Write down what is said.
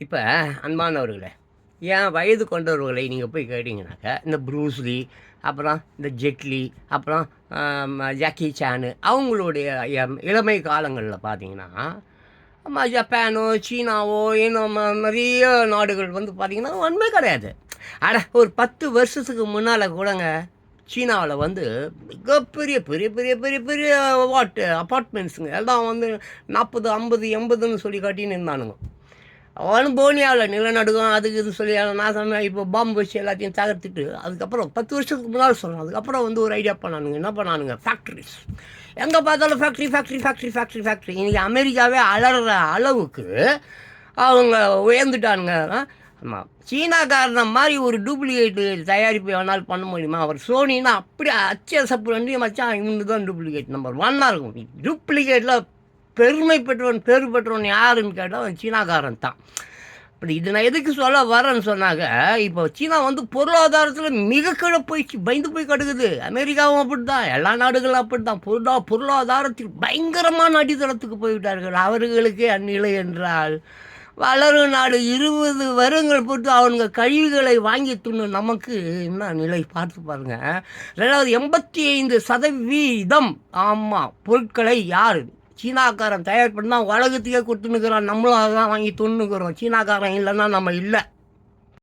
இப்போ அன்பானவர்களே ஏன் வயது கொண்டவர்களை நீங்கள் போய் கேட்டிங்கனாக்கா இந்த ப்ரூஸ்லி அப்புறம் இந்த ஜெட்லி அப்புறம் ஜாக்கி சானு அவங்களுடைய இளமை காலங்களில் பார்த்தீங்கன்னா ஜப்பானோ சீனாவோ இன்னும் நிறைய நாடுகள் வந்து பார்த்திங்கன்னா ஒன்றுமே கிடையாது. அட ஒரு பத்து வருஷத்துக்கு முன்னால் கூடங்க சீனாவில் வந்து மிகப்பெரிய பெரிய பெரிய பெரிய பெரிய வாட்டு அப்பார்ட்மெண்ட்ஸுங்க எல்லாம் வந்து நாற்பது ஐம்பது எண்பதுன்னு சொல்லி காட்டின்னு இருந்தானுங்க. அவனும் போனியாவில் நிலநடுக்கம் அதுக்கு இது சொல்லி நாசம் இப்போ பாம்பு வச்சு எல்லாத்தையும் தகர்த்துட்டு அதுக்கப்புறம் பத்து வருஷத்துக்கு முன்னால் சொல்கிறேன் அதுக்கப்புறம் வந்து ஒரு ஐடியா பண்ணானுங்க. என்ன பண்ணானுங்க? ஃபேக்ட்ரிஸ் எங்கே பார்த்தாலும் factory factory factory factory factory இன்றைக்கி அமெரிக்காவே அலற அளவுக்கு அவங்க உயர்ந்துட்டானுங்க. ஆமாம் சீனாக்காரன மாதிரி ஒரு டூப்ளிகேட் தயாரிப்பு வேணாலும் பண்ண முடியுமா? அவர் சோனின்னா அப்படியே அச்ச சப்பு ரெண்டையும் மச்சான் இவனுக்கு தான் டூப்ளிகேட் நம்பர் ஒன்னாக இருக்கும். டூப்ளிகேட்டில் பெருமை பெற்றவன் பேர் பெற்றவன் யாருன்னு கேட்டால் அவன் சீனாக்காரன் தான். இப்படி இது நான் எதுக்கு சொல்ல வரேன்னு சொன்னாங்க இப்போ சீனா வந்து பொருளாதாரத்தில் மிக கீழே போயிடுச்சு பயந்து போய் கிடக்குது. அமெரிக்காவும் அப்படி தான் எல்லா நாடுகளும் அப்படி தான் பொருளா பொருளாதாரத்தில் பயங்கரமான அடித்தளத்துக்கு போய்விட்டார்கள். அவர்களுக்கே அந்நிலை என்றால் வளரும் நாடு இருபது வருங்கள் போட்டு அவனுங்க கழிவுகளை வாங்கி துண்ணு நமக்கு என்ன நிலை? பார்த்து பாருங்கள் ரெண்டாவது எண்பத்தி ஐந்து சதவீதம் ஆமாம் பொருட்களை யார் சீனாக்காரன் தயார் பண்ணால் தான் உலகத்துக்கே கொடுத்துன்னுக்குறான் நம்மளும் அதான் வாங்கி துண்ணுக்கிறோம் சீனாக்காரன் இல்லைன்னா நம்ம இல்லை.